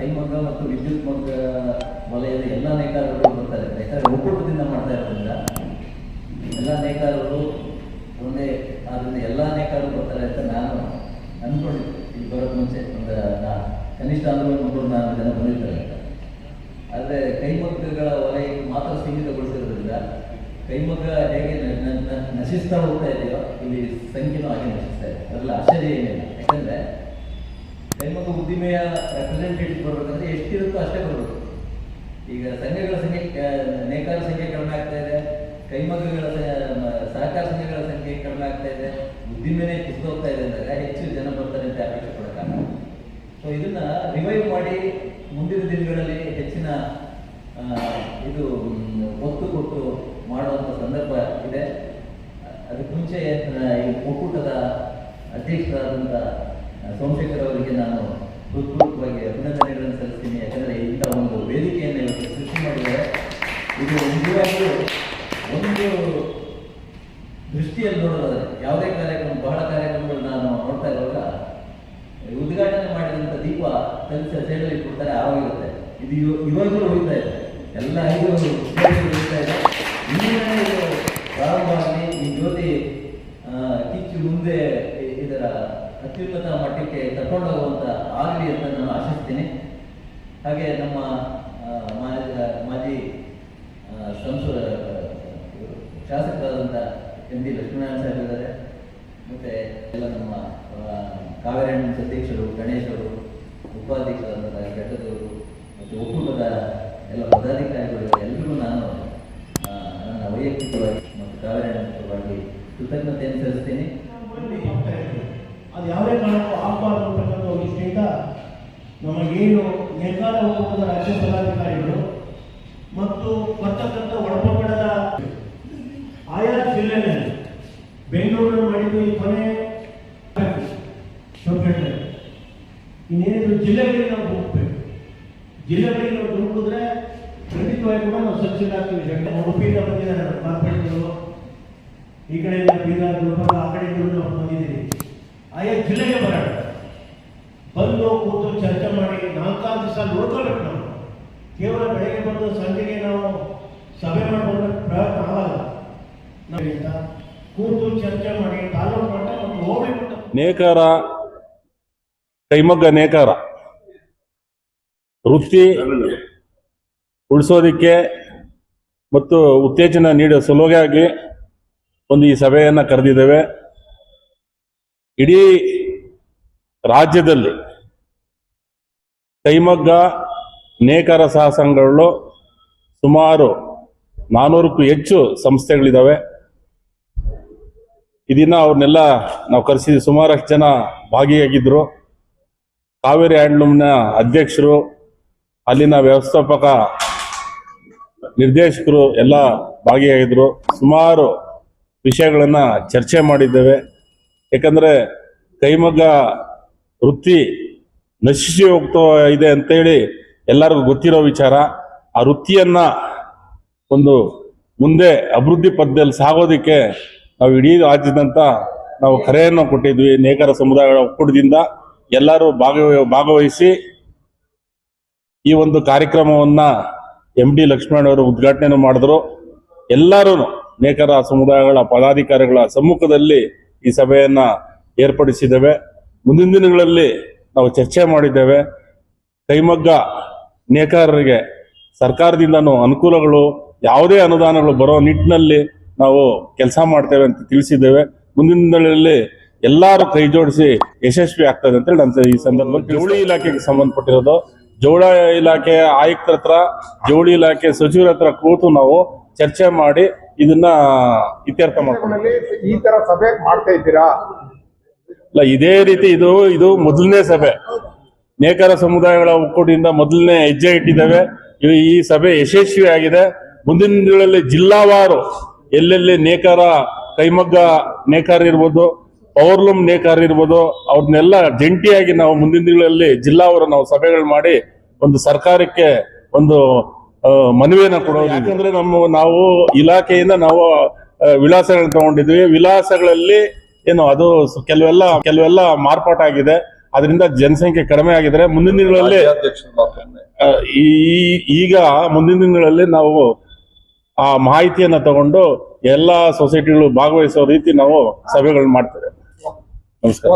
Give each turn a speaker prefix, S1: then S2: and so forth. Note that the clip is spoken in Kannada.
S1: ಕೈಮಗ್ಗ ಮತ್ತು ವಿದ್ಯುತ್ ಮಗ್ಗ ವಲಯದ ಎಲ್ಲ ನೇಕಾರರು ಬರ್ತಾರೆ. ಯಾಕಂದರೆ ಒಕ್ಕೂಟದಿಂದ ಮಾಡ್ತಾ ಇರೋದ್ರಿಂದ ಎಲ್ಲ ನೇಕಾರರು ಒಂದೇ ಆದ್ದರಿಂದ ಎಲ್ಲ ನೇಕಾರರು ಬರ್ತಾರೆ ಅಂತ ನಾನು ಅಂದ್ಕೊಂಡಿದ್ದೆ ಇಲ್ಲಿ ಬರೋದು ಮುಂಚೆ ಒಂದು, ನಾ- ಕನಿಷ್ಠ ಅಂದ್ರೆ ಒಂದು ನಾಲ್ಕು ಜನ ಬಂದಿರ್ತಾರೆ ಅಂತ. ಆದರೆ ಕೈಮಗ್ಗಗಳ ವಲಯ ಮಾತ್ರ ಸೀಮಿತಗೊಳಿಸಿರೋದ್ರಿಂದ ಕೈಮಗ್ಗ ಹೇಗೆ ನಶಿಸ್ತಾ ಹೋಗ್ತಾ ಇದೆಯೋ ಇಲ್ಲಿ ಸಂಖ್ಯೆನೂ ಹಾಗೆ ನಶಿಸ್ತಾ ಇದೆ. ಅದರಲ್ಲಿ ಆಶ್ಚರ್ಯ ಏನಿಲ್ಲ. ಯಾಕಂದ್ರೆ ಕೈಮಗ್ಗ ಉದ್ದಿಮೆಯ ರೆಪ್ರೆಸೆಂಟೇಟಿವ್ ಬರಬೇಕಂದ್ರೆ ಎಷ್ಟಿರುತ್ತೋ ಅಷ್ಟೇ ಬರಬೇಕು. ಈಗ ಸಂಘಗಳ ಸಂಖ್ಯೆ ನೇಕಾರ ಸಂಖ್ಯೆ ಕಡಿಮೆ ಆಗ್ತಾ ಇದೆ, ಕೈಮಗ್ಗಗಳ ಸಹಕಾರ ಸಂಘಗಳ ಸಂಖ್ಯೆ ಕಡಿಮೆ ಆಗ್ತಾ ಇದೆ ಉದ್ದಿಮೆನೇ ಕುಸಿದೋಗ್ತಾ ಇದೆ ಅಂದಾಗ ಹೆಚ್ಚು ಜನ ಬರ್ತಾರೆ ಅಂತ ಅಪೇಕ್ಷೆ ಪಡೋಕ್ಕಾಗಲ್ಲ ಸೊ ಇದನ್ನ ರಿವೈವ್ ಮಾಡಿ ಮುಂದಿನ ದಿನಗಳಲ್ಲಿ ಹೆಚ್ಚಿನ ಇದು ಒತ್ತು ಕೊಟ್ಟು ಮಾಡುವಂಥ ಸಂದರ್ಭ ಇದೆ. ಅದಕ್ಕೆ ಮುಂಚೆ ಈ ಒಕ್ಕೂಟದ ಅಧ್ಯಕ್ಷರಾದಂಥ ಸೋಮಶೇಖರ್ ಒಂದು ದೃಷ್ಟಿಯಲ್ಲಿ ನೋಡೋದಾದ್ರೆ, ಯಾವುದೇ ಕಾರ್ಯಕ್ರಮ, ಬಹಳ ಕಾರ್ಯಕ್ರಮಗಳು ನಾನು ನೋಡ್ತಾ ಇರುವಾಗ ಉದ್ಘಾಟನೆ ಮಾಡಿದಂಥ ದೀಪ ಕಲಿಸ ಸೈಡಲ್ಲಿ ಕೊಡ್ತಾರೆ ಆವಾಗಿರುತ್ತೆ ಇದು ಇವ- ಇವಾಗಲೂ ಹೋಗ್ತಾ ಇದೆ. ಎಲ್ಲ ಐದು ಪ್ರಾರಂಭವಾಗಿ ಈ ಜ್ಯೋತಿ ಕಿಚ್ಚು ಮುಂದೆ ಇದರ ಅತ್ಯುನ್ನತ ಮಟ್ಟಕ್ಕೆ ಕರ್ಕೊಂಡೋಗುವಂತ ಆಗಲಿ ಅಂತ ನಾನು ಆಶಿಸ್ತೀನಿ. ಹಾಗೆ ನಮ್ಮ ಮಾಜಿ ಸಂಸದ ಶಾಸಕರಾದಂಥ ಎಂ ಡಿ ಲಕ್ಷ್ಮೀನಾರಾಯಣ ಸಾಹೇಬ್ ಇದ್ದಾರೆ. ಮತ್ತೆ ಎಲ್ಲ ನಮ್ಮ ಆ, ಕಾವೇರಿ ಹಣ್ಣಿನ ಅಧ್ಯಕ್ಷರು ಗಣೇಶರು ಉಪಾಧ್ಯಕ್ಷರಾದಂಥ ಘಟಕರು ಮತ್ತು ಒಕ್ಕೂಟದ ಎಲ್ಲ ಪದಾಧಿಕಾರಿಗಳು ಎಲ್ಲರೂ ನಾನು ನನ್ನ ವೈಯಕ್ತಿಕವಾಗಿ ಮತ್ತು ಕಾವೇರಿ ಪರವಾಗಿ ಕೃತಜ್ಞತೆಯನ್ನು ಸಲ್ಲಿಸ್ತೀನಿ
S2: ಅದು ಯಾವುದೇ ಒಂದು ನಮಗೇನು ನೇಕಾರ ಒಕ್ಕೂಟದ ರಾಜ್ಯ ಪದಾಧಿಕಾರಿಗಳು ಮತ್ತು ಬರ್ತಕ್ಕಂಥ ಒಳಪಂಗಡದ ಆಯಾ ಜಿಲ್ಲೆಯಲ್ಲಿ ಬೆಂಗಳೂರು ಮಾಡಿದ್ದು ಕೊನೆ ಇನ್ನೇನು ಜಿಲ್ಲೆಗಳಿಗೆ ನಾವು ಹೋಗ್ಬೇಕು. ಜಿಲ್ಲೆಗಳಿಗೆ ನಾವು ದುಡುಕಿದ್ರೆ ಖಂಡಿತವಾಗಿ ಕೂಡ ನಾವು ಸ್ವಚ್ಛತೆ ಆಗ್ತೀವಿ ಯಾಕಂದ್ರೆ ಉಡುಪಿಯಿಂದ ಬಂದಿದ್ದಾರೆ ಕಾರ್ಪೊರೇಟ್ಗಳು ಈ ಕಡೆಯಿಂದ ಬೀದರ್ ಗುಲ್ಬರ್ಗ ಆ ಕಡೆಯಿಂದ ನಾವು ಬಂದಿದ್ದೀವಿ. ಆಯಾ ಜಿಲ್ಲೆಗೆ ಬರೋಣ. ಬಂದು ಕೂತು ಚರ್ಚೆ ಮಾಡಿ ನಾಲ್ಕಾರು ದಿವಸ ನೋಡ್ಕೋಬೇಕು ನಾವು. ಕೇವಲ ಬೆಳಗ್ಗೆ ಬಂದು ಸಂಜೆಗೆ ನಾವು ಸಭೆ ಮಾಡಿಕೊಂಡ್ರೆ ಪ್ರಯತ್ನ ಆಗಲ್ಲ.
S3: ನೇಕಾರ, ಕೈಮಗ್ಗ ನೇಕಾರ. ವೃತ್ತಿ ಉಳಿಸೋದಿಕ್ಕೆ ಮತ್ತು ಉತ್ತೇಜನ ನೀಡುವ ಸಲುವಾಗಿ ಒಂದು ಈ ಸಭೆಯನ್ನು ಕರೆದಿದ್ದೇವೆ. ಇಡೀ ರಾಜ್ಯದಲ್ಲಿ ಕೈಮಗ್ಗ ನೇಕಾರ ಸಹ ಸುಮಾರು ನಾನ್ನೂರಕ್ಕೂ ಹೆಚ್ಚು ಸಂಸ್ಥೆಗಳಿದ್ದಾವೆ. ಇದನ್ನ ಅವ್ರನ್ನೆಲ್ಲ ನಾವು ಕರೆಸಿದ್ವಿ ಸುಮಾರಷ್ಟು ಜನ ಭಾಗಿಯಾಗಿದ್ರು. ಕಾವೇರಿ ಹ್ಯಾಂಡ್ಲೂಮ್ನ ಅಧ್ಯಕ್ಷರು, ಅಲ್ಲಿನ ವ್ಯವಸ್ಥಾಪಕ ನಿರ್ದೇಶಕರು ಎಲ್ಲ ಭಾಗಿಯಾಗಿದ್ರು. ಸುಮಾರು ವಿಷಯಗಳನ್ನು ಚರ್ಚೆ ಮಾಡಿದ್ದೇವೆ. ಯಾಕಂದ್ರೆ ಕೈಮಗ್ಗ ವೃತ್ತಿ ನಶಿಸಿ ಹೋಗ್ತಾ ಇದೆ ಅಂತೇಳಿ ಎಲ್ಲರಿಗೂ ಗೊತ್ತಿರೋ ವಿಚಾರ. ಆ ವೃತ್ತಿಯನ್ನ ಒಂದು ಮುಂದೆ ಅಭಿವೃದ್ಧಿ ಪಥದಲ್ಲಿ ಸಾಗೋದಕ್ಕೆ ನಾವು ಇಡೀ ರಾಜ್ಯದಂತ ನಾವು ಕರೆಯನ್ನು ಕೊಟ್ಟಿದ್ವಿ ನೇಕರ ಸಮುದಾಯಗಳ ಒಕ್ಕೂಟದಿಂದ ಎಲ್ಲರೂ ಭಾಗವ, ಭಾಗವಹಿಸಿ ಈ ಒಂದು ಕಾರ್ಯಕ್ರಮವನ್ನ ಎಂ ಡಿ ಲಕ್ಷ್ಮಣ್ ಅವರು ಉದ್ಘಾಟನೆ ಮಾಡಿದ್ರು. ಎಲ್ಲರೂ ನೇಕರ ಸಮುದಾಯಗಳ ಪದಾಧಿಕಾರಿಗಳ ಸಮ್ಮುಖದಲ್ಲಿ ಈ ಸಭೆಯನ್ನ ಏರ್ಪಡಿಸಿದ್ದೇವೆ. ಮುಂದಿನ ದಿನಗಳಲ್ಲಿ ನಾವು ಚರ್ಚೆ ಮಾಡಿದ್ದೇವೆ. ಕೈಮಗ್ಗ ನೇಕಾರರಿಗೆ ಸರ್ಕಾರದಿಂದನೂ ಅನುಕೂಲಗಳು, ಯಾವುದೇ ಅನುದಾನಗಳು ಬರೋ ನಿಟ್ಟಿನಲ್ಲಿ ನಾವು ಕೆಲಸ ಮಾಡ್ತೇವೆ ಅಂತ ತಿಳಿಸಿದ್ದೇವೆ. ಮುಂದಿನ ದಿನಗಳಲ್ಲಿ ಎಲ್ಲರೂ ಕೈ ಜೋಡಿಸಿ ಯಶಸ್ವಿ ಆಗ್ತದೆ ಅಂತ ಹೇಳಿ ನಾನು ಈ ಸಂದರ್ಭದಲ್ಲಿ ಜವಳಿ ಇಲಾಖೆಗೆ ಸಂಬಂಧಪಟ್ಟಿರೋದು. ಜವಳ ಇಲಾಖೆ ಆಯುಕ್ತರ ಹತ್ರ ಜವಳಿ ಇಲಾಖೆ ಸಚಿವರ ಹತ್ರ ಕೂತು ನಾವು ಚರ್ಚೆ ಮಾಡಿ ಇದನ್ನ ಇತ್ಯರ್ಥ ಮಾಡ್ಕೊಂಡು
S4: ಈ ತರ ಸಭೆ ಮಾಡ್ತಾ ಇದ್ದೀರಾ?
S3: ಇಲ್ಲ ಇದೇ ರೀತಿ ಇದು ಇದು ಮೊದಲನೇ ಸಭೆ. ನೇಕಾರ ಸಮುದಾಯಗಳ ಒಕ್ಕೂಟದಿಂದ ಮೊದಲನೇ ಹೆಜ್ಜೆ ಇಟ್ಟಿದ್ದೇವೆ. ಈ ಸಭೆ ಯಶಸ್ವಿ ಆಗಿದೆ ಮುಂದಿನ ದಿನಗಳಲ್ಲಿ ಜಿಲ್ಲಾವಾರು ಎಲ್ಲೆಲ್ಲಿ ನೇಕಾರ ಕೈಮಗ್ಗ ನೇಕಾರ ಇರ್ಬೋದು ಪವರ್ಲೂಮ್ ನೇಕಾರ ಇರ್ಬೋದು ಅವ್ರನ್ನೆಲ್ಲ ಜಂಟಿಯಾಗಿ ನಾವು ಮುಂದಿನ ದಿನಗಳಲ್ಲಿ ಜಿಲ್ಲಾವರು ನಾವು ಸಭೆಗಳು ಮಾಡಿ ಒಂದು ಸರ್ಕಾರಕ್ಕೆ ಒಂದು ಮನವಿಯನ್ನು ಕೊಡೋದು ಯಾಕಂದ್ರೆ ನಮ್ಮ ನಾವು ಇಲಾಖೆಯಿಂದ ನಾವು ವಿಳಾಸಗಳನ್ನ ತಗೊಂಡಿದ್ವಿ. ವಿಳಾಸಗಳಲ್ಲಿ ಏನು ಅದು ಕೆಲವೆಲ್ಲ ಕೆಲವೆಲ್ಲ ಮಾರ್ಪಾಟಾಗಿದೆ. ಅದರಿಂದ ಜನಸಂಖ್ಯೆ ಕಡಿಮೆ ಆಗಿದ್ರೆ ಮುಂದಿನ ದಿನಗಳಲ್ಲಿ ಈಗ ಮುಂದಿನ ದಿನಗಳಲ್ಲಿ ನಾವು ಆ ಮಾಹಿತಿಯನ್ನ ತಗೊಂಡು ಎಲ್ಲಾ ಸೊಸೈಟಿಗಳು ಭಾಗವಹಿಸೋ ರೀತಿ ನಾವು ಸಭೆಗಳನ್ನ ಮಾಡ್ತೇವೆ. ನಮಸ್ಕಾರ.